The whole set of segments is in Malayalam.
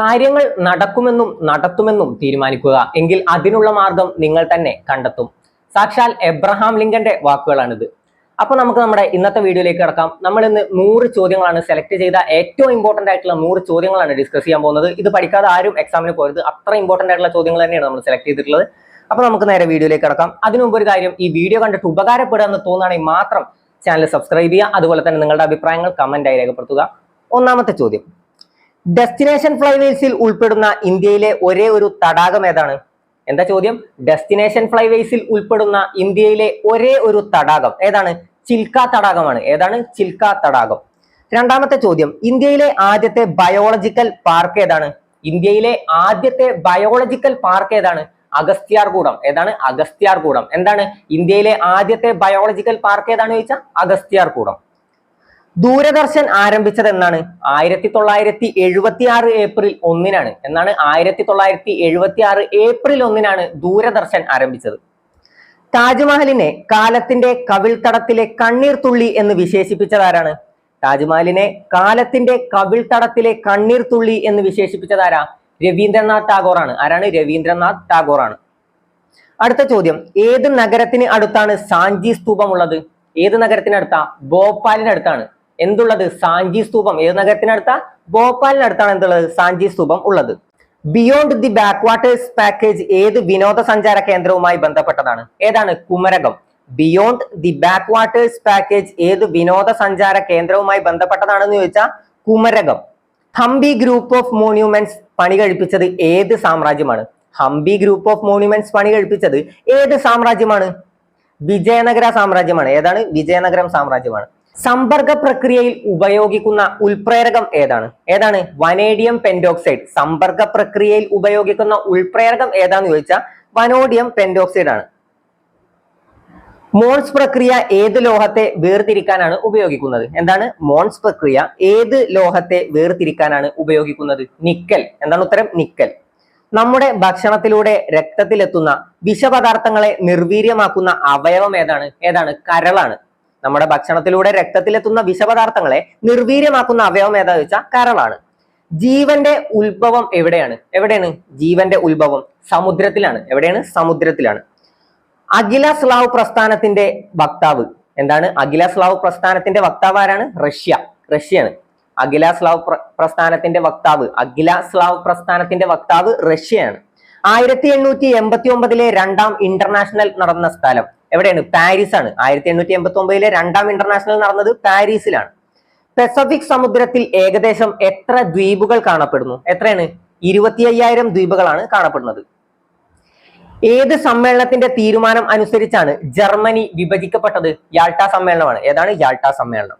കാര്യങ്ങൾ നടക്കുമെന്നും നടത്തുമെന്നും തീരുമാനിക്കുക. എങ്കിൽ അതിനുള്ള മാർഗം നിങ്ങൾ തന്നെ കണ്ടെത്തും. സാക്ഷാൽ എബ്രഹാം ലിങ്കന്റെ വാക്കുകളാണിത്. അപ്പോൾ നമുക്ക് നമ്മുടെ ഇന്നത്തെ വീഡിയോയിലേക്ക് കിടക്കാം. നമ്മൾ ഇന്ന് നൂറ് ചോദ്യങ്ങളാണ് സെലക്ട് ചെയ്ത ഏറ്റവും ഇമ്പോർട്ടന്റ് ആയിട്ടുള്ള നൂറ് ചോദ്യങ്ങളാണ് ഡിസ്കസ് ചെയ്യാൻ പോകുന്നത്. ഇത് പഠിക്കാതെ ആരും എക്സാമിന് പോയത് അത്ര ഇമ്പോർട്ടന്റ് ആയിട്ടുള്ള ചോദ്യങ്ങൾ തന്നെയാണ് നമ്മൾ സെലക്ട് ചെയ്തിട്ടുള്ളത്. അപ്പോൾ നമുക്ക് നേരെ വീഡിയോയിലേക്ക് കിടക്കാം. അതിനുമുമ്പ് ഒരു കാര്യം ഈ വീഡിയോ കണ്ടിട്ട് ഉപകാരപ്പെടുക എന്ന് തോന്നുകയാണെങ്കിൽ മാത്രം ചാനൽ സബ്സ്ക്രൈബ് ചെയ്യുക. അതുപോലെ തന്നെ നിങ്ങളുടെ അഭിപ്രായങ്ങൾ കമന്റ് ആയി രേഖപ്പെടുത്തുക. ഒന്നാമത്തെ ചോദ്യം. ഡെസ്റ്റിനേഷൻ ഫ്ലൈവേസിൽ ഉൾപ്പെടുന്ന ഇന്ത്യയിലെ ഒരേ ഒരു തടാകം ഏതാണ്? എന്താ ചോദ്യം? ഡെസ്റ്റിനേഷൻ ഫ്ലൈവേസിൽ ഉൾപ്പെടുന്ന ഇന്ത്യയിലെ ഒരേ ഒരു തടാകം ഏതാണ്? ചിൽക്ക തടാകമാണ്. ഏതാണ്? ചിൽക്ക തടാകം. രണ്ടാമത്തെ ചോദ്യം. ഇന്ത്യയിലെ ആദ്യത്തെ ബയോളജിക്കൽ പാർക്ക് ഏതാണ്? ഇന്ത്യയിലെ ആദ്യത്തെ ബയോളജിക്കൽ പാർക്ക് ഏതാണ്? അഗസ്ത്യാർകൂടം. ഏതാണ്? അഗസ്ത്യാർകൂടം. എന്താണ്? ഇന്ത്യയിലെ ആദ്യത്തെ ബയോളജിക്കൽ പാർക്ക് ഏതാണ് ചോദിച്ചാൽ അഗസ്ത്യാർകൂടം. ദൂരദർശൻ ആരംഭിച്ചത് എന്നാണ് ആയിരത്തി തൊള്ളായിരത്തി എഴുപത്തി ആറ് ഏപ്രിൽ ഒന്നിനാണ്. എന്നാണ് ആയിരത്തി തൊള്ളായിരത്തി എഴുപത്തി ആറ് ഏപ്രിൽ ഒന്നിനാണ് ദൂരദർശൻ ആരംഭിച്ചത്. താജ്മഹലിനെ കാലത്തിന്റെ കവിൾത്തടത്തിലെ കണ്ണീർ തുള്ളി എന്ന് വിശേഷിപ്പിച്ചത് ആരാണ് താജ്മഹലിനെ കാലത്തിന്റെ കവിൾത്തടത്തിലെ കണ്ണീർ തുള്ളി എന്ന് വിശേഷിപ്പിച്ചത് ആരാ രവീന്ദ്രനാഥ് ടാഗോറാണ്. ആരാണ്? രവീന്ദ്രനാഥ് ടാഗോറാണ്. അടുത്ത ചോദ്യം. ഏത് നഗരത്തിന് അടുത്താണ് സാഞ്ചി സ്തൂപം ഉള്ളത് ഏത് നഗരത്തിനടുത്താ? ഭോപ്പാലിനടുത്താണ്. എന്തുള്ളത്? സാഞ്ചി സ്തൂപം. ഏത് നഗരത്തിനടുത്ത? ഭോപ്പാലിനടുത്താണ് എന്തുള്ളത്? സാഞ്ചി സ്തൂപം ഉള്ളത്. Beyond the back waters package ഏത് വിനോദസഞ്ചാര കേന്ദ്രവുമായി ബന്ധപ്പെട്ടതാണ്? ഏതാണ്? Kumarakom. Beyond the back waters package ഏത് വിനോദസഞ്ചാര കേന്ദ്രവുമായി ബന്ധപ്പെട്ടതാണെന്ന് ചോദിച്ചാൽ Kumarakom. Hampi group of monuments പണി കഴിപ്പിച്ചത് ഏത് സാമ്രാജ്യമാണ്? ഹംബി ഗ്രൂപ്പ് ഓഫ് മോണ്യുമെന്റ്സ് പണി കഴിപ്പിച്ചത് ഏത് സാമ്രാജ്യമാണ്? വിജയനഗര സാമ്രാജ്യമാണ്. ഏതാണ്? വിജയനഗരം സാമ്രാജ്യമാണ്. സമ്പർക്ക പ്രക്രിയയിൽ ഉപയോഗിക്കുന്ന ഉൽപ്രേരകം ഏതാണ്? ഏതാണ്? Vanadium pentoxide. സമ്പർക്ക പ്രക്രിയയിൽ ഉപയോഗിക്കുന്ന ഉൾപ്രേരകം ഏതാന്ന് ചോദിച്ചാൽ വനോഡിയം പെൻഡോക്സൈഡ് ആണ് മോൺസ് പ്രക്രിയ ഏത് ലോഹത്തെ വേർതിരിക്കാനാണ് ഉപയോഗിക്കുന്നത്? എന്താണ്? മോൺസ് പ്രക്രിയ ഏത് ലോഹത്തെ വേർതിരിക്കാനാണ് ഉപയോഗിക്കുന്നത്? നിക്കൽ. എന്താണ് ഉത്തരം? നിക്കൽ. നമ്മുടെ ഭക്ഷണത്തിലൂടെ രക്തത്തിലെത്തുന്ന വിഷപദാർത്ഥങ്ങളെ നിർവീര്യമാക്കുന്ന അവയവം ഏതാണ്? ഏതാണ്? കരളാണ്. നമ്മുടെ ഭക്ഷണത്തിലൂടെ രക്തത്തിലെത്തുന്ന വിഷപദാർത്ഥങ്ങളെ നിർവീര്യമാക്കുന്ന അവയവം ഏതാ വെച്ചാൽ കരളാണ്. ജീവന്റെ ഉത്ഭവം എവിടെയാണ്? എവിടെയാണ്? ജീവന്റെ ഉത്ഭവം സമുദ്രത്തിലാണ്. എവിടെയാണ്? സമുദ്രത്തിലാണ്. അഖില സ്ലാവ് പ്രസ്ഥാനത്തിന്റെ വക്താവ് എന്താണ്? അഖില സ്ലാവ് പ്രസ്ഥാനത്തിന്റെ വക്താവ് ആരാണ്? റഷ്യ. റഷ്യയാണ്. അഖില സ്ലാവ് പ്രസ്ഥാനത്തിന്റെ വക്താവ് അഖില സ്ലാവ് പ്രസ്ഥാനത്തിന്റെ വക്താവ് റഷ്യയാണ്. ആയിരത്തി എണ്ണൂറ്റി എൺപത്തി ഒമ്പതിലെ രണ്ടാം ഇന്റർനാഷണൽ നടന്ന സ്ഥലം എവിടെയാണ്? പാരീസ് ആണ് ആയിരത്തി എണ്ണൂറ്റി എൺപത്തി ഒമ്പതിലെ രണ്ടാം ഇന്റർനാഷണൽ നടന്നത് പാരീസിലാണ്. പെസഫിക് സമുദ്രത്തിൽ ഏകദേശം എത്ര ദ്വീപുകൾ കാണപ്പെടുന്നു? എത്രയാണ്? ഇരുപത്തി അയ്യായിരം ദ്വീപുകളാണ് കാണപ്പെടുന്നത്. ഏത് സമ്മേളനത്തിന്റെ തീരുമാനം അനുസരിച്ചാണ് ജർമ്മനി വിഭജിക്കപ്പെട്ടത്? യാൾട്ട സമ്മേളനമാണ്. ഏതാണ്? യാൾട്ട സമ്മേളനം.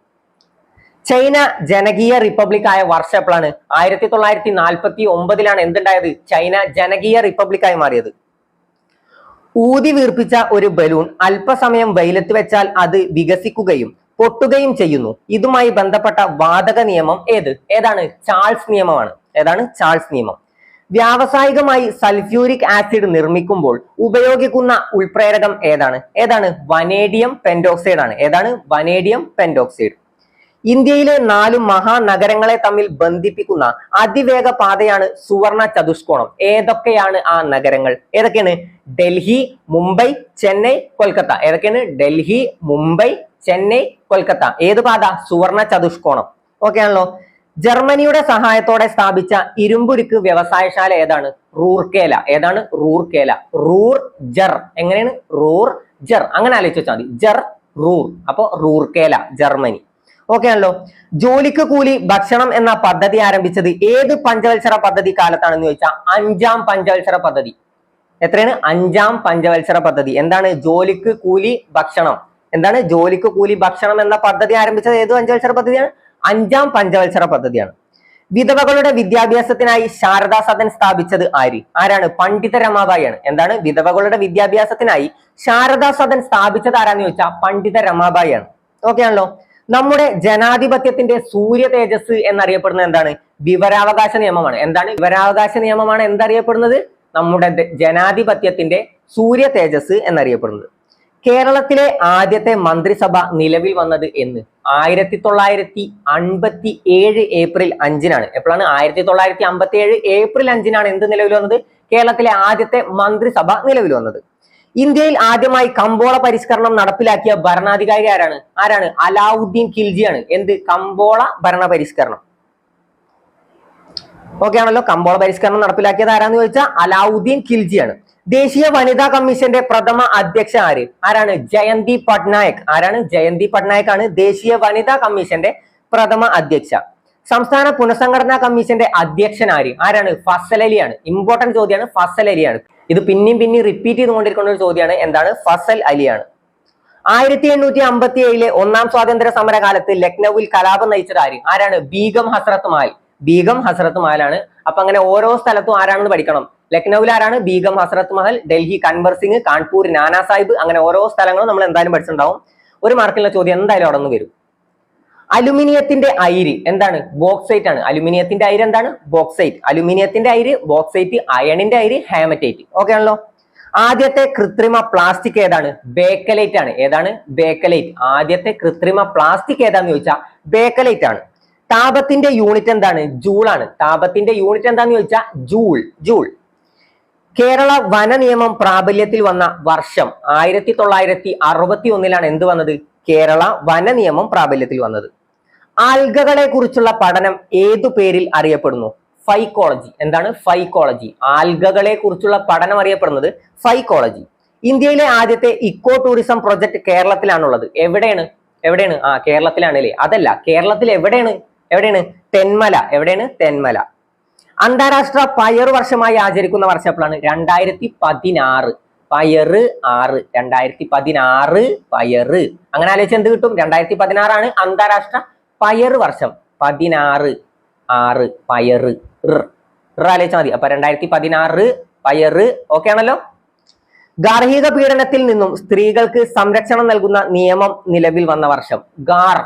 ചൈന ജനകീയ റിപ്പബ്ലിക് ആയ വർഷം എപ്പോഴാണ് ആയിരത്തി തൊള്ളായിരത്തി നാൽപ്പത്തി ഒമ്പതിലാണ് എന്തുണ്ടായത്? ചൈന ജനകീയ റിപ്പബ്ലിക്കായി മാറിയത്. ഊതി വീർപ്പിച്ച ഒരു ബലൂൺ അല്പസമയം വെയിലത്ത് വെച്ചാൽ അത് വികസിക്കുകയും പൊട്ടുകയും ചെയ്യുന്നു. ഇതുമായി ബന്ധപ്പെട്ട വാതക നിയമം ഏത്? ഏതാണ്? ചാൾസ് നിയമമാണ്. ഏതാണ്? ചാൾസ് നിയമം. വ്യാവസായികമായി സൾഫ്യൂരിക് ആസിഡ് നിർമ്മിക്കുമ്പോൾ ഉപയോഗിക്കുന്ന ഉൾപ്രേരകം ഏതാണ്? ഏതാണ്? വനേഡിയം പെൻഡോക്സൈഡ് ആണ്. ഏതാണ്? Vanadium pentoxide. ഇന്ത്യയിലെ നാല് മഹാനഗരങ്ങളെ തമ്മിൽ ബന്ധിപ്പിക്കുന്ന അതിവേഗ പാതയാണ് സുവർണ ചതുഷ്കോണം. ഏതൊക്കെയാണ് ആ നഗരങ്ങൾ? ഏതൊക്കെയാണ്? ഡൽഹി മുംബൈ ചെന്നൈ കൊൽക്കത്ത. ഏതൊക്കെയാണ്? ഡൽഹി മുംബൈ ചെന്നൈ കൊൽക്കത്ത. ഏത് പാത? സുവർണ ചതുഷ്കോണം. ഓക്കെ ആണല്ലോ. ജർമ്മനിയുടെ സഹായത്തോടെ സ്ഥാപിച്ച ഇരുമ്പുരുക്ക് വ്യവസായശാല ഏതാണ്? റൂർക്കേല ഏതാണ്? റൂർക്കേല റൂർ ജർ. എങ്ങനെയാണ്? റൂർ ജർ. അങ്ങനെ ആലോചിച്ച് വെച്ചാൽ മതി. ജർ റൂർ. അപ്പോ റൂർക്കേല ജർമ്മനി. ഓക്കെ ആണല്ലോ. ജോലിക്ക് കൂലി ഭക്ഷണം എന്ന പദ്ധതി ആരംഭിച്ചത് ഏത് പഞ്ചവത്സര പദ്ധതി കാലത്താണെന്ന് ചോദിച്ചാൽ അഞ്ചാം പഞ്ചവത്സര പദ്ധതി. എത്രയാണ്? അഞ്ചാം പഞ്ചവത്സര പദ്ധതി. എന്താണ്? ജോലിക്ക് കൂലി ഭക്ഷണം. എന്താണ്? ജോലിക്ക് കൂലി ഭക്ഷണം എന്ന പദ്ധതി ആരംഭിച്ചത് ഏത് പഞ്ചവത്സര പദ്ധതിയാണ്? അഞ്ചാം പഞ്ചവത്സര പദ്ധതിയാണ്. വിധവകളുടെ വിദ്യാഭ്യാസത്തിനായി ശാരദാ സദൻ സ്ഥാപിച്ചത് ആര്? ആരാണ്? പണ്ഡിത രമാബായിയാണ്. എന്താണ്? വിധവകളുടെ വിദ്യാഭ്യാസത്തിനായി ശാരദാ സദൻ സ്ഥാപിച്ചത് ആരാന്ന് ചോദിച്ചാൽ പണ്ഡിത രമാബായിയാണ്. ഓക്കെ ആണല്ലോ? നമ്മുടെ ജനാധിപത്യത്തിന്റെ സൂര്യ തേജസ് എന്നറിയപ്പെടുന്നത് എന്താണ്? വിവരാവകാശ നിയമമാണ്. എന്താണ്? വിവരാവകാശ നിയമമാണ് എന്തറിയപ്പെടുന്നത്? നമ്മുടെ ജനാധിപത്യത്തിന്റെ സൂര്യ തേജസ് എന്നറിയപ്പെടുന്നത്. കേരളത്തിലെ ആദ്യത്തെ മന്ത്രിസഭ നിലവിൽ വന്നത് എന്ന്? ആയിരത്തി തൊള്ളായിരത്തി അൻപത്തി ഏഴ് ഏപ്രിൽ അഞ്ചിനാണ്. എപ്പോഴാണ്? ആയിരത്തി തൊള്ളായിരത്തി അമ്പത്തി ഏഴ് ഏപ്രിൽ അഞ്ചിനാണ് എന്ത് നിലവിൽ വന്നത്? കേരളത്തിലെ ആദ്യത്തെ മന്ത്രിസഭ നിലവിൽ വന്നത്. ഇന്ത്യയിൽ ആദ്യമായി കമ്പോള പരിഷ്കരണം നടപ്പിലാക്കിയ ഭരണാധികാരി ആരാണ്? ആരാണ്? അലാവുദ്ദീൻ ഖിൽജിയാണ്. എന്ത്? കമ്പോള ഭരണ പരിഷ്കരണം ഓക്കെ ആണല്ലോ കമ്പോള പരിഷ്കരണം നടപ്പിലാക്കിയത് ആരാന്ന് ചോദിച്ചാൽ അലാവുദ്ദീൻ ഖിൽജിയാണ്. ദേശീയ വനിതാ കമ്മീഷന്റെ പ്രഥമ അധ്യക്ഷ ആര്? ആരാണ്? ജയന്തി പട്നായക്. ആരാണ്? ജയന്തി പട്നായക് ആണ് ദേശീയ വനിതാ കമ്മീഷന്റെ പ്രഥമ അധ്യക്ഷ. സംസ്ഥാന പുനഃസംഘടനാ കമ്മീഷന്റെ അധ്യക്ഷൻ ആര്? ആരാണ്? ഫസൽ അലിയാണ്. ഇമ്പോർട്ടന്റ് ചോദ്യമാണ് ഫസൽ അലിയാണ്. ഇത് പിന്നെയും പിന്നെയും റിപ്പീറ്റ് ചെയ്തുകൊണ്ടിരിക്കുന്ന ഒരു ചോദ്യമാണ്. എന്താണ്? ഫസൽ അലിയാണ്. ആയിരത്തി എണ്ണൂറ്റി അമ്പത്തി ഏഴിലെ ഒന്നാം സ്വാതന്ത്ര്യ സമര കാലത്ത് ലക്നൌവിൽ കലാപം നയിച്ചത് ആര്? ആരാണ്? ബീഗം ഹസ്രത്ത് മഹൽ ബീഗം ഹസ്രത്ത് മഹലാണ്. അപ്പൊ അങ്ങനെ ഓരോ സ്ഥലത്തും ആരാണെന്ന് പഠിക്കണം. ലക്നൌവിൽ ആരാണ്? ബീഗം ഹസ്രത്ത് മഹൽ ഡൽഹി കൺവർ സിംഗ് കാൺപൂർ നാനാ സാഹിബ് അങ്ങനെ ഓരോ സ്ഥലങ്ങളും നമ്മൾ എന്തായാലും പഠിച്ചിട്ടുണ്ടാവും. ഒരു മാർക്കിലുള്ള ചോദ്യം എന്തായാലും അവിടെ നിന്ന് വരും. അലുമിനിയത്തിന്റെ അയിര് എന്താണ്? ബോക്സൈറ്റ് ആണ്. അലുമിനിയത്തിന്റെ അയിര് എന്താണ്? ബോക്സൈറ്റ്. അലുമിനിയത്തിന്റെ അയിര് ബോക്സൈറ്റ് അയണിന്റെ അയിര് ഹാമറ്റൈറ്റ്. ഓക്കെ ആണല്ലോ? ആദ്യത്തെ കൃത്രിമ പ്ലാസ്റ്റിക് ഏതാണ്? ബേക്കലൈറ്റ് ആണ്. ഏതാണ്? ബേക്കലൈറ്റ്. ആദ്യത്തെ കൃത്രിമ പ്ലാസ്റ്റിക് ഏതാന്ന് ചോദിച്ചാൽ ബേക്കലൈറ്റ് ആണ്. താപത്തിന്റെ യൂണിറ്റ് എന്താണ്? ജൂൾ ആണ്. താപത്തിന്റെ യൂണിറ്റ് എന്താന്ന് ചോദിച്ചാൽ ജൂൾ ജൂൾ. കേരള വന നിയമം പ്രാബല്യത്തിൽ വന്ന വർഷം ആയിരത്തി തൊള്ളായിരത്തി അറുപത്തി ഒന്നിലാണ് എന്ത് വന്നത്? കേരള വന നിയമം പ്രാബല്യത്തിൽ വന്നത്. ആൽഗകളെ കുറിച്ചുള്ള പഠനം ഏതു പേരിൽ അറിയപ്പെടുന്നു? ഫൈക്കോളജി. എന്താണ്? ഫൈക്കോളജി. ആൽഗകളെ കുറിച്ചുള്ള പഠനം അറിയപ്പെടുന്നത് ഫൈക്കോളജി. ഇന്ത്യയിലെ ആദ്യത്തെ ഇക്കോ ടൂറിസം പ്രൊജക്ട് കേരളത്തിലാണുള്ളത്. എവിടെയാണ്? എവിടെയാണ്? ആ കേരളത്തിലാണ് അല്ലേ അതല്ല കേരളത്തിൽ എവിടെയാണ് എവിടെയാണ്? തെന്മല. എവിടെയാണ്? തെന്മല. അന്താരാഷ്ട്ര പയർ വർഷമായി ആചരിക്കുന്ന വർഷം എപ്പോഴാണ് രണ്ടായിരത്തി പതിനാറ് പയറ് ആറ്. രണ്ടായിരത്തി പതിനാറ് പയറ്. അങ്ങനെ ആലോചിച്ച് എന്ത് കിട്ടും? രണ്ടായിരത്തി പതിനാറാണ് അന്താരാഷ്ട്ര പയർ വർഷം. പതിനാറ് ആറ് പയറ്. ആലോചിച്ചാൽ മതി. അപ്പൊ രണ്ടായിരത്തി പതിനാറ് പയറ്. ഓക്കെ ആണല്ലോ? ഗാർഹിക പീഡനത്തിൽ നിന്നും സ്ത്രീകൾക്ക് സംരക്ഷണം നൽകുന്ന നിയമം നിലവിൽ വന്ന വർഷം. ഗാർ.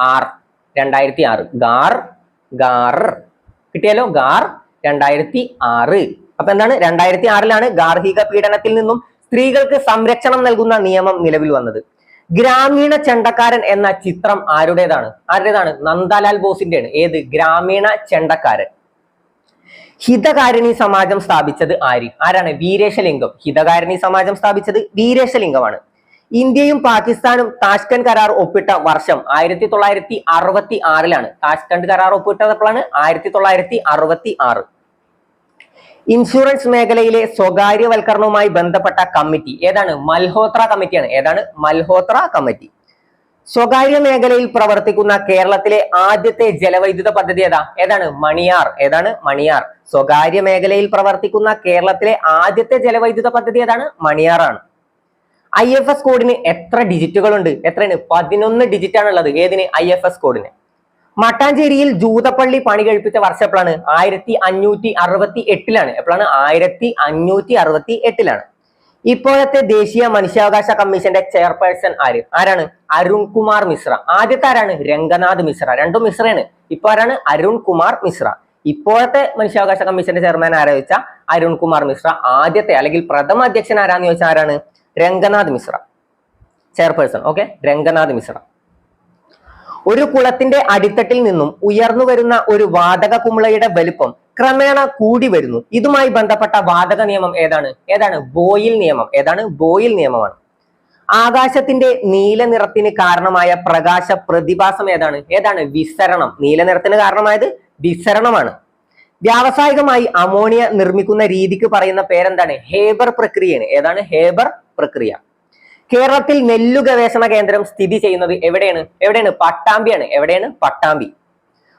ആർ. രണ്ടായിരത്തി ആറ് ഗാർ ഗാർ. കിട്ടിയാലോ? ഗാർ രണ്ടായിരത്തി ആറ് അപ്പൊ എന്താണ്? രണ്ടായിരത്തി ആറിലാണ് ഗാർഹിക പീഡനത്തിൽ നിന്നും സ്ത്രീകൾക്ക് സംരക്ഷണം നൽകുന്ന നിയമം നിലവിൽ വന്നത്. ഗ്രാമീണ ചെണ്ടക്കാരൻ എന്ന ചിത്രം ആരുടേതാണ്? ആരുടേതാണ്? നന്ദാലാൽ ബോസിന്റെയാണ്. ഏത്? ഗ്രാമീണ ചെണ്ടക്കാരൻ. ഹിതകാരിണി സമാജം സ്ഥാപിച്ചത് ആര്? ആരാണ്? വീരേശലിംഗം. ഹിതകാരിണി സമാജം സ്ഥാപിച്ചത് വീരേശലിംഗമാണ്. ഇന്ത്യയും പാകിസ്ഥാനും താഷ്കണ്ട് കരാർ ഒപ്പിട്ട വർഷം ആയിരത്തി തൊള്ളായിരത്തി അറുപത്തി ആറിലാണ് താഷ്കണ്ട് കരാർ ഒപ്പിട്ടപ്പോഴാണ് ആയിരത്തി തൊള്ളായിരത്തി അറുപത്തി ആറ് ഇൻഷുറൻസ് മേഖലയിലെ സ്വകാര്യവൽക്കരണവുമായി ബന്ധപ്പെട്ട കമ്മിറ്റി ഏതാണ്? മൽഹോത്ര കമ്മിറ്റിയാണ്. ഏതാണ്? മൽഹോത്ര കമ്മിറ്റി. സ്വകാര്യ മേഖലയിൽ പ്രവർത്തിക്കുന്ന കേരളത്തിലെ ആദ്യത്തെ ജലവൈദ്യുത പദ്ധതി ഏതാ? ഏതാണ്? മണിയാർ. ഏതാണ്? മണിയാർ. സ്വകാര്യ മേഖലയിൽ പ്രവർത്തിക്കുന്ന കേരളത്തിലെ ആദ്യത്തെ ജലവൈദ്യുത പദ്ധതി ഏതാണ്? മണിയാറാണ്. ഐ എഫ് എസ് കോഡിന് എത്ര ഡിജിറ്റുകൾ ഉണ്ട് എത്രയാണ്? പതിനൊന്ന് ഡിജിറ്റ് ആണുള്ളത്. ഏതിന്? ഐ എഫ് എസ് കോഡിന് മട്ടാഞ്ചേരിയിൽ ജൂതപ്പള്ളി പണി കഴിപ്പിച്ച വർഷം എപ്പോഴാണ് ആയിരത്തി അഞ്ഞൂറ്റി അറുപത്തി എട്ടിലാണ് എപ്പോഴാണ് ആയിരത്തി അഞ്ഞൂറ്റി അറുപത്തി എട്ടിലാണ് ഇപ്പോഴത്തെ ദേശീയ മനുഷ്യാവകാശ കമ്മീഷന്റെ ചെയർപേഴ്സൺ ആര്? ആരാണ്? അരുൺ കുമാർ മിശ്ര. ആദ്യത്തെ ആരാണ്? രംഗനാഥ് മിശ്ര. രണ്ടും മിശ്രയാണ്. ഇപ്പൊ ആരാണ്? അരുൺ കുമാർ മിശ്ര. ഇപ്പോഴത്തെ മനുഷ്യാവകാശ കമ്മീഷന്റെ ചെയർമാൻ ആരാ ചോദിച്ചാൽ അരുൺ കുമാർ മിശ്ര. ആദ്യത്തെ അല്ലെങ്കിൽ പ്രഥമ അധ്യക്ഷൻ ആരാന്ന് ചോദിച്ചാൽ ആരാണ്? Ranganath Mishra. Chairperson okay Ranganath Mishra. ഒരു കുളത്തിന്റെ അടിത്തട്ടിൽ നിന്നും ഉയർന്നു വരുന്ന ഒരു വാതക കുമിളയുടെ വലുപ്പം ക്രമേണ കൂടി വരുന്നു. ഇതുമായി ബന്ധപ്പെട്ട വാതക നിയമം ഏതാണ്? ഏതാണ്? ബോയിൽ നിയമം. ഏതാണ്? ബോയിൽ നിയമമാണ്. ആകാശത്തിന്റെ നീല നിറത്തിന് കാരണമായ പ്രകാശ പ്രതിഭാസം ഏതാണ്? ഏതാണ്? വിസരണം. നീല നിറത്തിന് കാരണമായത് വിസരണമാണ്. വ്യാവസായികമായി അമോണിയ നിർമ്മിക്കുന്ന രീതിക്ക് പറയുന്ന പേരെന്താണ്? ഹേബർ പ്രക്രിയയാണ്. ഏതാണ്? ഹേബർ പ്രക്രിയ. കേരളത്തിൽ നെല്ലു ഗവേഷണ കേന്ദ്രം സ്ഥിതി ചെയ്യുന്നത് എവിടെയാണ്? എവിടെയാണ്? പട്ടാമ്പിയാണ്. എവിടെയാണ്? പട്ടാമ്പി.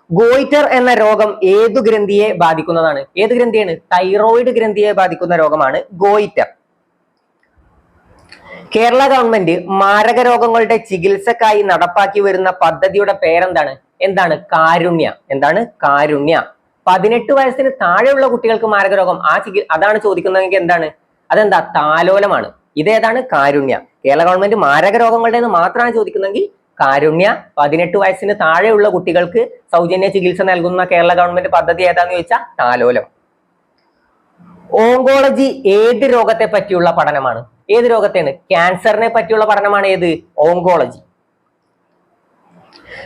ഗോയിറ്റർ എന്ന രോഗം ഏതു ഗ്രന്ഥിയെ ബാധിക്കുന്നതാണ്? ഏത് ഗ്രന്ഥിയാണ്? തൈറോയിഡ് ഗ്രന്ഥിയെ ബാധിക്കുന്ന രോഗമാണ് ഗോയിറ്റർ. കേരള ഗവൺമെന്റ് മാരക രോഗങ്ങളുടെ ചികിത്സക്കായി നടപ്പാക്കി വരുന്ന പദ്ധതിയുടെ പേരെന്താണ്? എന്താണ്? കാരുണ്യ. എന്താണ്? കാരുണ്യ. പതിനെട്ട് വയസ്സിന് താഴെയുള്ള കുട്ടികൾക്ക് മാരക രോഗം ആ ചികി അതാണ് ചോദിക്കുന്നതെങ്കിൽ എന്താണ്? അതെന്താ? താലോലമാണ്. ഇതേതാണ് കാരുണ്യ. കേരള ഗവൺമെന്റ് മാരക രോഗങ്ങളുടെ മാത്രമാണ് ചോദിക്കുന്നതെങ്കിൽ കാരുണ്യ പതിനെട്ട് വയസ്സിന് താഴെയുള്ള കുട്ടികൾക്ക് സൗജന്യ ചികിത്സ നൽകുന്ന കേരള ഗവൺമെന്റ് പദ്ധതി ഏതാന്ന് ചോദിച്ചാൽ താലോലം. ഓങ്കോളജി ഏത് രോഗത്തെ പറ്റിയുള്ള പഠനമാണ്? ഏത് രോഗത്തെയാണ്? ക്യാൻസറിനെ പറ്റിയുള്ള പഠനമാണ് ഏത്? ഓങ്കോളജി.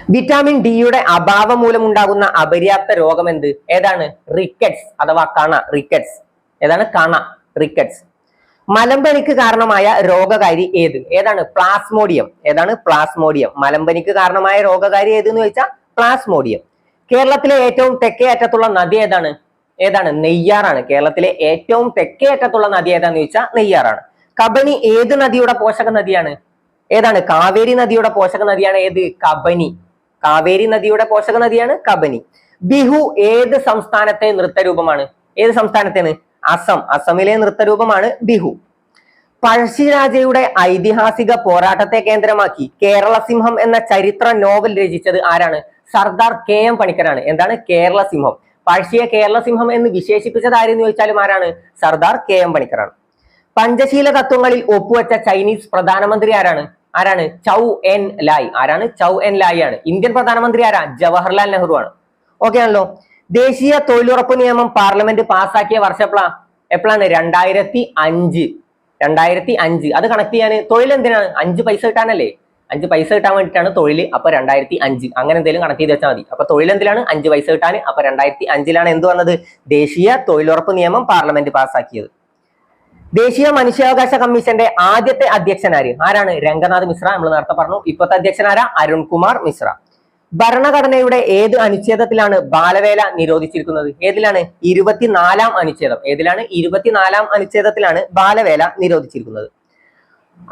വിറ്റാമിൻ ഡിയുടെ അഭാവം മൂലം ഉണ്ടാകുന്ന അപര്യാപ്ത രോഗം എന്ത്? ഏതാണ്? റിക്കറ്റ്സ് അഥവാ കണ റിക്കറ്റ്സ്. ഏതാണ്? കണ റിക്കറ്റ്സ്. മലമ്പനിക്ക് കാരണമായ രോഗകാരി ഏത്? ഏതാണ്? പ്ലാസ്മോഡിയം. ഏതാണ്? പ്ലാസ്മോഡിയം. മലമ്പനിക്ക് കാരണമായ രോഗകാരി ഏത് എന്ന് ചോദിച്ചാൽ പ്ലാസ്മോഡിയം. കേരളത്തിലെ ഏറ്റവും തെക്കേ അറ്റത്തുള്ള നദി ഏതാണ്? ഏതാണ്? നെയ്യാറാണ്. കേരളത്തിലെ ഏറ്റവും തെക്കേ അറ്റത്തുള്ള നദി ഏതാന്ന് ചോദിച്ചാൽ നെയ്യാറാണ്. കബനി ഏത് നദിയുടെ പോഷക നദിയാണ്? ഏതാണ്? കാവേരി നദിയുടെ പോഷക നദിയാണ് ഏത്? കബനി. കാവേരി നദിയുടെ പോഷക നദിയാണ് കബനി. ബിഹു ഏത് സംസ്ഥാനത്തെ നൃത്തരൂപമാണ്? ഏത് സംസ്ഥാനത്തേന്? അസം അസമിലെ നൃത്തരൂപമാണ് ബിഹു. പഴശ്ശിരാജയുടെ ഐതിഹാസിക പോരാട്ടത്തെ കേന്ദ്രമാക്കി കേരള സിംഹം എന്ന ചരിത്ര നോവൽ രചിച്ചത് ആരാണ്? സർദാർ കെ എം പണിക്കരാണ്. എന്താണ്? കേരള സിംഹം പഴശ്ശിയെ കേരള സിംഹം എന്ന് വിശേഷിപ്പിച്ചത് ആരെന്ന് ചോദിച്ചാലും ആരാണ്? സർദാർ കെ എം പണിക്കരാണ്. പഞ്ചശീല തത്വങ്ങളിൽ ഒപ്പുവെച്ച ചൈനീസ് പ്രധാനമന്ത്രി ആരാണ്? ആരാണ്? Chou En Lai. ആരാണ്? ചൗ എൻ ലായ് ആണ്. ഇന്ത്യൻ പ്രധാനമന്ത്രി ആരാ? ജവഹർലാൽ നെഹ്റു ആണ് ഓക്കെ ആണല്ലോ? ദേശീയ തൊഴിലുറപ്പ് നിയമം പാർലമെന്റ് പാസ്സാക്കിയ വർഷം എപ്പോഴാണ് രണ്ടായിരത്തി അഞ്ച്. രണ്ടായിരത്തി അഞ്ച്. അത് കണക്ട് ചെയ്യാൻ തൊഴിൽ എന്തിനാണ് അഞ്ച് പൈസ കിട്ടാനല്ലേ? അഞ്ച് പൈസ കിട്ടാൻ വേണ്ടിയിട്ടാണ് തൊഴിൽ അപ്പൊ രണ്ടായിരത്തി അഞ്ച്. അങ്ങനെ എന്തെങ്കിലും കണക്ട് ചെയ്ത് വെച്ചാൽ മതി. അപ്പൊ തൊഴിൽ എന്തിലാണ്? അഞ്ച് പൈസ കിട്ടാൻ അപ്പൊ രണ്ടായിരത്തി അഞ്ചിലാണ് എന്ത് വന്നത്? ദേശീയ തൊഴിലുറപ്പ് നിയമം പാർലമെന്റ് പാസ്സാക്കിയത്. ദേശീയ മനുഷ്യാവകാശ കമ്മീഷന്റെ ആദ്യത്തെ അധ്യക്ഷനാര് ആരാണ്? രംഗനാഥ് മിശ്ര. നമ്മൾ നേരത്തെ പറഞ്ഞു. ഇപ്പോഴത്തെ അധ്യക്ഷനാരാ അരുൺകുമാർ മിശ്ര. ഭരണഘടനയുടെ ഏത് അനുച്ഛേദത്തിലാണ് ബാലവേല നിരോധിച്ചിരിക്കുന്നത്? ഏതിലാണ്? ഇരുപത്തിനാലാം അനുച്ഛേദം. ഏതിലാണ്? ഇരുപത്തിനാലാം അനുച്ഛേദത്തിലാണ് ബാലവേല നിരോധിച്ചിരിക്കുന്നത്.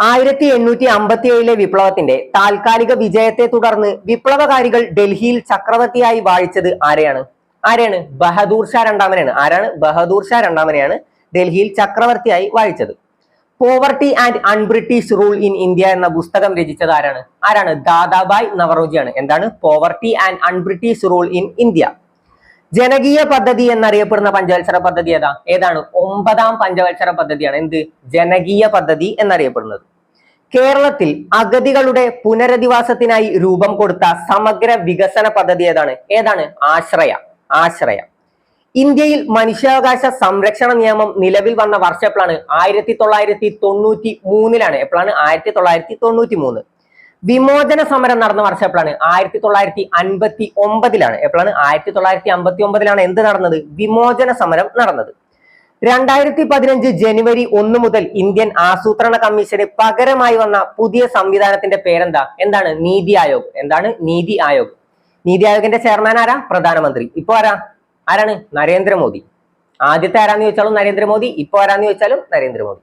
ആയിരത്തി എണ്ണൂറ്റി അമ്പത്തി ഏഴിലെ വിപ്ലവത്തിന്റെ താൽക്കാലിക വിജയത്തെ തുടർന്ന് വിപ്ലവകാരികൾ ഡൽഹിയിൽ ചക്രവർത്തിയായി വാഴിച്ചത് ആരെയാണ്? ആരെയാണ്? ബഹദൂർ ഷാ രണ്ടാമനെയാണ്. ആരാണ്? ബഹദൂർ ഷാ രണ്ടാമനെയാണ് ഡൽഹിയിൽ ചക്രവർത്തിയായി വാഴിച്ചത്. Poverty and unBritish rule in India എന്ന പുസ്തകം രചിച്ചത് ആരാണ്? ആരാണ്? ദാദാബായ് നവറോജിയാണ്. എന്താണ്? Poverty and unBritish rule in India ജനകീയ പദ്ധതി എന്നറിയപ്പെടുന്ന പഞ്ചവത്സര പദ്ധതി ഏതാ? ഏതാണ്? ഒമ്പതാം പഞ്ചവത്സര പദ്ധതിയാണ്. എന്ത്? ജനകീയ പദ്ധതി എന്നറിയപ്പെടുന്നത്. കേരളത്തിൽ അഗതികളുടെ പുനരധിവാസത്തിനായി രൂപം കൊടുത്ത സമഗ്ര വികസന പദ്ധതി ഏതാണ്? ഏതാണ്? ആശ്രയ. ആശ്രയ. ഇന്ത്യയിൽ മനുഷ്യാവകാശ സംരക്ഷണ നിയമം നിലവിൽ വന്ന വർഷം എപ്പോഴാണ് ആയിരത്തി തൊള്ളായിരത്തി തൊണ്ണൂറ്റി മൂന്നിലാണ് എപ്പോഴാണ് ആയിരത്തി തൊള്ളായിരത്തി തൊണ്ണൂറ്റി മൂന്ന് വിമോചന സമരം നടന്ന വർഷം എപ്പോഴാണ് ആയിരത്തി തൊള്ളായിരത്തി അൻപത്തി ഒമ്പതിലാണ് എപ്പോഴാണ് ആയിരത്തി തൊള്ളായിരത്തി അമ്പത്തി ഒമ്പതിലാണ് എന്ത് നടന്നത്? വിമോചന സമരം നടന്നത്. രണ്ടായിരത്തി പതിനഞ്ച് ജനുവരി ഒന്ന് മുതൽ ഇന്ത്യൻ ആസൂത്രണ കമ്മീഷന് പകരമായി വന്ന പുതിയ സംവിധാനത്തിന്റെ പേരെന്താ? എന്താണ്? നീതി ആയോഗ്. എന്താണ്? നീതി ആയോഗ്. നീതി ആയോഗിന്റെ ചെയർമാൻ ആരാ? പ്രധാനമന്ത്രി. ഇപ്പൊ ആരാ? ആരാണ്? നരേന്ദ്രമോദി. ആദ്യത്തെ ആരാന്ന് ചോദിച്ചാലും നരേന്ദ്രമോദി ഇപ്പൊ ആരാന്ന് ചോദിച്ചാലും നരേന്ദ്രമോദി.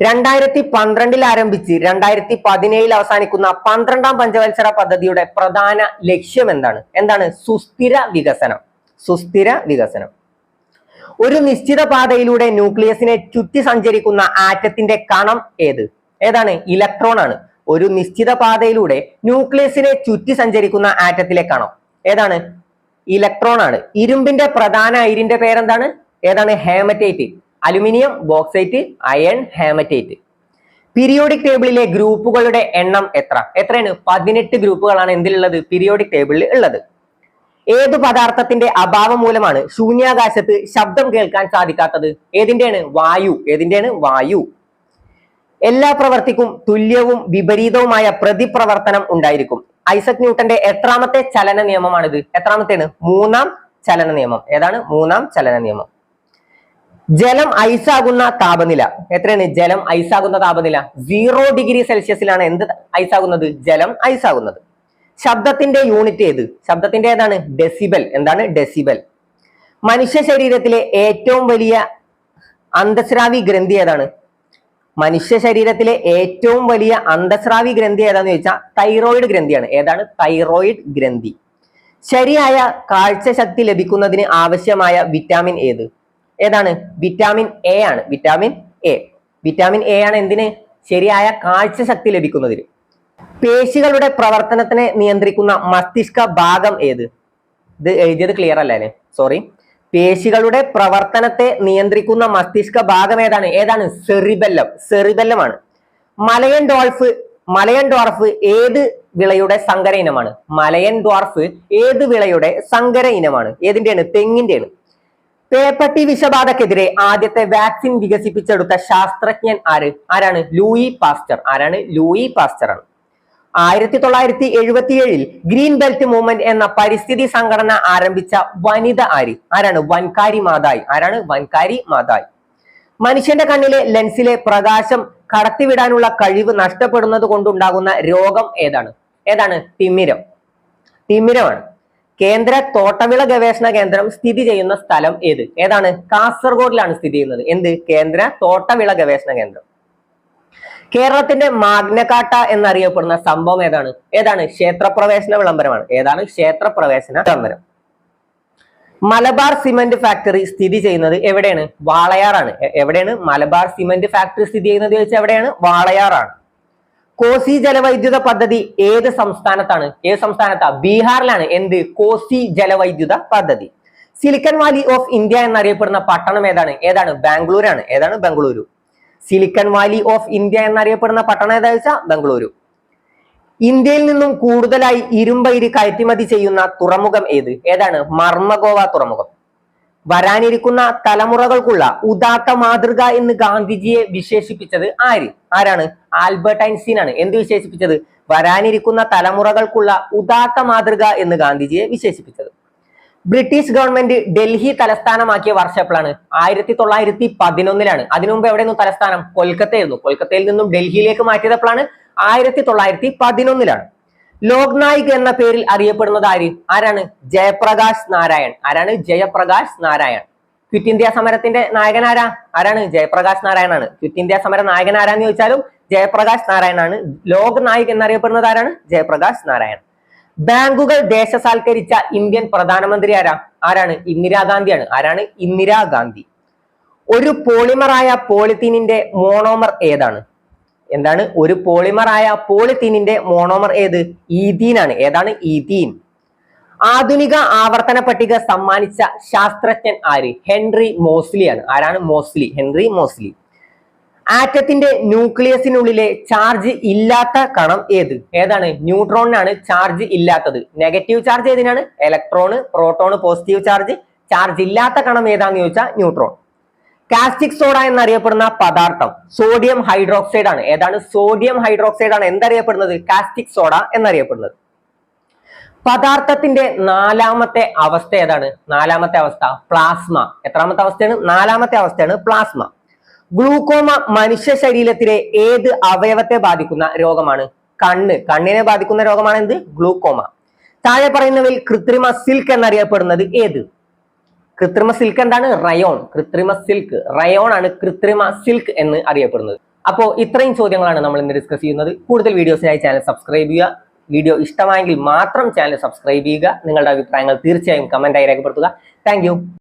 രണ്ടായിരത്തി പന്ത്രണ്ടിൽ ആരംഭിച്ച് രണ്ടായിരത്തി പതിനേഴിൽ അവസാനിക്കുന്ന പന്ത്രണ്ടാം പഞ്ചവത്സര പദ്ധതിയുടെ പ്രധാന ലക്ഷ്യം എന്താണ്? എന്താണ്? സുസ്ഥിര വികസനം. സുസ്ഥിര വികസനം. ഒരു നിശ്ചിത പാതയിലൂടെ ന്യൂക്ലിയസിനെ ചുറ്റി സഞ്ചരിക്കുന്ന ആറ്റത്തിന്റെ കണം ഏത്? ഏതാണ്? ഇലക്ട്രോൺ ആണ്. ഒരു നിശ്ചിത പാതയിലൂടെ ന്യൂക്ലിയസിനെ ചുറ്റി സഞ്ചരിക്കുന്ന ആറ്റത്തിലെ കണം ഏതാണ്? ഇലക്ട്രോൺ ആണ്. ഇരുമ്പിന്റെ പ്രധാന അയിരിന്റെ പേരെന്താണ്? ഏതാണ്? Haematite. Aluminium bauxite iron haematite. Periodic ടേബിളിലെ ഗ്രൂപ്പുകളുടെ എണ്ണം എത്ര? എത്രയാണ്? പതിനെട്ട് ഗ്രൂപ്പുകളാണ് എന്തിലുള്ളത്? പീരിയോഡിക് ടേബിളിൽ ഉള്ളത്. ഏത് പദാർത്ഥത്തിന്റെ അഭാവം മൂലമാണ് ശൂന്യാകാശത്ത് ശബ്ദം കേൾക്കാൻ സാധിക്കാത്തത്? ഏതിന്റെയാണ്? വായു. ഏതിന്റെയാണ്? വായു. എല്ലാ പ്രവർത്തിക്കും തുല്യവും വിപരീതവുമായ പ്രതിപ്രവർത്തനം ഉണ്ടായിരിക്കും. ഐസക് ന്യൂട്ടന്റെ എത്രാമത്തെ ചലന നിയമമാണിത്? എത്രാമത്തേണ്? മൂന്നാം ചലന നിയമം. ഏതാണ്? മൂന്നാം ചലന നിയമം. ജലം ഐസാകുന്ന താപനില. എത്രയാണ്? ജലം ഐസാകുന്ന താപനില. സീറോ ഡിഗ്രി സെൽഷ്യസിലാണ് എന്ത് ഐസാകുന്നത്? ജലം ഐസാകുന്നത്. ശബ്ദത്തിന്റെ യൂണിറ്റ് ഏത്? ശബ്ദത്തിന്റെ ഏതാണ്? ഡെസിബൽ. എന്താണ്? ഡെസിബൽ. മനുഷ്യ ശരീരത്തിലെ ഏറ്റവും വലിയ അന്തസ്രാവി ഗ്രന്ഥി ഏതാണ്? മനുഷ്യ ശരീരത്തിലെ ഏറ്റവും വലിയ അന്തസ്രാവി ഗ്രന്ഥി ഏതാന്ന് ചോദിച്ചാൽ തൈറോയിഡ് ഗ്രന്ഥിയാണ്. ഏതാണ്? തൈറോയിഡ് ഗ്രന്ഥി. ശരിയായ കാഴ്ചശക്തി ലഭിക്കുന്നതിന് ആവശ്യമായ വിറ്റാമിൻ ഏത്? ഏതാണ്? വിറ്റാമിൻ എ ആണ്. വിറ്റാമിൻ എ വിറ്റാമിൻ എ ആണ് എന്തിന്? ശരിയായ കാഴ്ചശക്തി ലഭിക്കുന്നതിന്. പേശികളുടെ പ്രവർത്തനത്തിനെ നിയന്ത്രിക്കുന്ന മസ്തിഷ്ക ഭാഗം ഏത്? ഇത് എഴുതിയത് ക്ലിയർ അല്ലേ? സോറി പേശികളുടെ പ്രവർത്തനത്തെ നിയന്ത്രിക്കുന്ന മസ്തിഷ്ക ഭാഗം ഏതാണ്? ഏതാണ്? സെറിബെല്ലം. സെറിബെല്ലമാണ്. മലയൻ ഡോൾഫ് മലയൻ ഡോർഫ് ഏത് വിളയുടെ സങ്കര ഇനമാണ്? മലയൻ ഡോർഫ് ഏത് വിളയുടെ സങ്കര ഇനമാണ്? ഏതിന്റെയാണ്? തെങ്ങിന്റെയാണ്. പേപ്പട്ടി വിഷബാധക്കെതിരെ ആദ്യത്തെ വാക്സിൻ വികസിപ്പിച്ചെടുത്ത ശാസ്ത്രജ്ഞൻ ആര്? ആരാണ്? Louis Pasteur. ആരാണ്? ലൂയി പാസ്റ്റർ ആണ് ആയിരത്തി തൊള്ളായിരത്തി എഴുപത്തി ഏഴിൽ ഗ്രീൻ ബെൽറ്റ് മൂവ്മെന്റ് എന്ന പരിസ്ഥിതി സംഘടന ആരംഭിച്ച വനിത ആരി. ആരാണ്? വൻകാരി മാതായി. ആരാണ്? വൻകാരി മാതായി. മനുഷ്യന്റെ കണ്ണിലെ ലെൻസിലെ പ്രകാശം കടത്തിവിടാനുള്ള കഴിവ് നഷ്ടപ്പെടുന്നത് കൊണ്ടുണ്ടാകുന്ന രോഗം ഏതാണ്? ഏതാണ്? തിമിരം. തിമിരമാണ്. കേന്ദ്ര തോട്ടവിള ഗവേഷണ കേന്ദ്രം സ്ഥിതി ചെയ്യുന്ന സ്ഥലം ഏത്? ഏതാണ്? കാസർഗോഡിലാണ് സ്ഥിതി ചെയ്യുന്നത്. എന്ത്? കേന്ദ്ര തോട്ടവിള ഗവേഷണ കേന്ദ്രം. കേരളത്തിന്റെ മാഗ്നകാട്ട എന്നറിയപ്പെടുന്ന സംഭവം ഏതാണ്? ഏതാണ്? ക്ഷേത്രപ്രവേശന വിളംബരമാണ്. ഏതാണ്? ക്ഷേത്രപ്രവേശന വിളംബരം. മലബാർ സിമന്റ് ഫാക്ടറി സ്ഥിതി ചെയ്യുന്നത് എവിടെയാണ്? വാളയാറാണ്. എവിടെയാണ്? മലബാർ സിമന്റ് ഫാക്ടറി സ്ഥിതി ചെയ്യുന്നത് ചോദിച്ചാൽ എവിടെയാണ്? വാളയാറാണ്. കോസി ജലവൈദ്യുത പദ്ധതി ഏത് സംസ്ഥാനത്താണ്? ഏത് സംസ്ഥാനത്താ? ബീഹാറിലാണ്. എന്ത്? കോസി ജലവൈദ്യുത പദ്ധതി. സിലിക്കൺ വാലി ഓഫ് ഇന്ത്യ എന്നറിയപ്പെടുന്ന പട്ടണം ഏതാണ്? ഏതാണ്? ബാംഗ്ലൂരാണ്. ഏതാണ്? Bengaluru. Silicon Valley of India എന്നറിയപ്പെടുന്ന പട്ടണം ഏതാ വെച്ചാൽ ബംഗളൂരു. ഇന്ത്യയിൽ നിന്നും കൂടുതലായി ഇരുമ്പയിര് കയറ്റുമതി ചെയ്യുന്ന തുറമുഖം ഏത്? ഏതാണ്? മർമ്മഗോവ തുറമുഖം. വരാനിരിക്കുന്ന തലമുറകൾക്കുള്ള ഉദാത്ത മാതൃക എന്ന് ഗാന്ധിജിയെ വിശേഷിപ്പിച്ചത് ആര്? ആരാണ്? ആൽബർട്ട് ഐൻസ്റ്റീൻ ആണ്. എന്ത് വിശേഷിപ്പിച്ചത്? വരാനിരിക്കുന്ന തലമുറകൾക്കുള്ള ഉദാത്ത മാതൃക എന്ന് ഗാന്ധിജിയെ വിശേഷിപ്പിച്ചത്. ബ്രിട്ടീഷ് ഗവൺമെന്റ് ഡൽഹി തലസ്ഥാനമാക്കിയ വർഷം എപ്പോഴാണ് ആയിരത്തി തൊള്ളായിരത്തി പതിനൊന്നിലാണ്. അതിനു മുമ്പ് എവിടെയായിരുന്നു തലസ്ഥാനം? കൊൽക്കത്തയായിരുന്നു. കൊൽക്കത്തയിൽ നിന്നും ഡൽഹിയിലേക്ക് മാറ്റിയത് എപ്പോഴാണ് ആയിരത്തി തൊള്ളായിരത്തി പതിനൊന്നിലാണ്. ലോക്നായിക് എന്ന പേരിൽ അറിയപ്പെടുന്നത് ആര്? ആരാണ്? ജയപ്രകാശ് നാരായൺ. ആരാണ് ജയപ്രകാശ് നാരായൺ? ക്വിറ്റ് ഇന്ത്യ സമരത്തിന്റെ നായകൻ ആരാ? ആരാണ്? ജയപ്രകാശ് നാരായണാണ് ക്വിറ്റ് ഇന്ത്യ സമര നായകൻ ആരാന്ന് ചോദിച്ചാലും ജയപ്രകാശ് നാരായണാണ് ലോക് നായിക് എന്നറിയപ്പെടുന്നത് ആരാണ്? ജയപ്രകാശ് നാരായൺ. ബാങ്കുകൾ ദേശസാൽക്കരിച്ച ഇന്ത്യൻ പ്രധാനമന്ത്രി ആരാ? ആരാണ്? ഇന്ദിരാഗാന്ധിയാണ് ആരാണ്? ഇന്ദിരാഗാന്ധി ഒരു പോളിമറായ പോളിത്തീനിന്റെ മോണോമർ ഏതാണ്? എന്താണ്? ഒരു പോളിമറായ പോളിത്തീനിന്റെ മോണോമർ ഏത്? ഈഥീൻ ഏതാണ്? ഈഥീൻ. ആധുനിക ആവർത്തന പട്ടിക സമ്മാനിച്ച ശാസ്ത്രജ്ഞൻ ആര്? ഹെൻറി മോസ്ലി ആണ്. ആരാണ് മോസ്ലി? Henry Moseley. ആറ്റത്തിന്റെ ന്യൂക്ലിയസിനുള്ളിലെ ചാർജ് ഇല്ലാത്ത കണം ഏത്? ഏതാണ്? ന്യൂട്രോണിനാണ് ചാർജ് ഇല്ലാത്തത്. Negative charge ഏതിനാണ്? Electron proton positive charge. Charge ഇല്ലാത്ത കണം ഏതാന്ന് ചോദിച്ചാൽ ന്യൂട്രോൺ. കാസ്റ്റിക് സോഡ എന്നറിയപ്പെടുന്ന പദാർത്ഥം സോഡിയം ഹൈഡ്രോക്സൈഡ് ആണ് ഏതാണ്? സോഡിയം ഹൈഡ്രോക്സൈഡ് ആണ് എന്തറിയപ്പെടുന്നത്? കാസ്റ്റിക് സോഡ എന്നറിയപ്പെടുന്നത്. പദാർത്ഥത്തിന്റെ നാലാമത്തെ അവസ്ഥ ഏതാണ്? നാലാമത്തെ അവസ്ഥ പ്ലാസ്മ. എത്രാമത്തെ അവസ്ഥയാണ്? നാലാമത്തെ അവസ്ഥയാണ് പ്ലാസ്മ. ഗ്ലൂക്കോമ മനുഷ്യ ശരീരത്തിലെ ഏത് അവയവത്തെ ബാധിക്കുന്ന രോഗമാണ്? കണ്ണ്. കണ്ണിനെ ബാധിക്കുന്ന രോഗമാണ് എന്ത്? ഗ്ലൂക്കോമ. താഴെ പറയുന്നവയിൽ കൃത്രിമ സിൽക്ക് എന്നറിയപ്പെടുന്നത് ഏത്? കൃത്രിമ സിൽക്ക് എന്താണ്? റയോൺ. കൃത്രിമ സിൽക്ക്. റയോൺ ആണ് കൃത്രിമ സിൽക്ക് എന്ന് അറിയപ്പെടുന്നത്. അപ്പോൾ ഇത്രയും ചോദ്യങ്ങളാണ് നമ്മൾ ഇന്ന് ഡിസ്കസ് ചെയ്യുന്നത്. കൂടുതൽ വീഡിയോസിനായി ചാനൽ സബ്സ്ക്രൈബ് ചെയ്യുക. വീഡിയോ ഇഷ്ടമായെങ്കിൽ മാത്രം ചാനൽ സബ്സ്ക്രൈബ് ചെയ്യുക. നിങ്ങളുടെ അഭിപ്രായങ്ങൾ തീർച്ചയായും കമന്റായി രേഖപ്പെടുത്തുക. താങ്ക്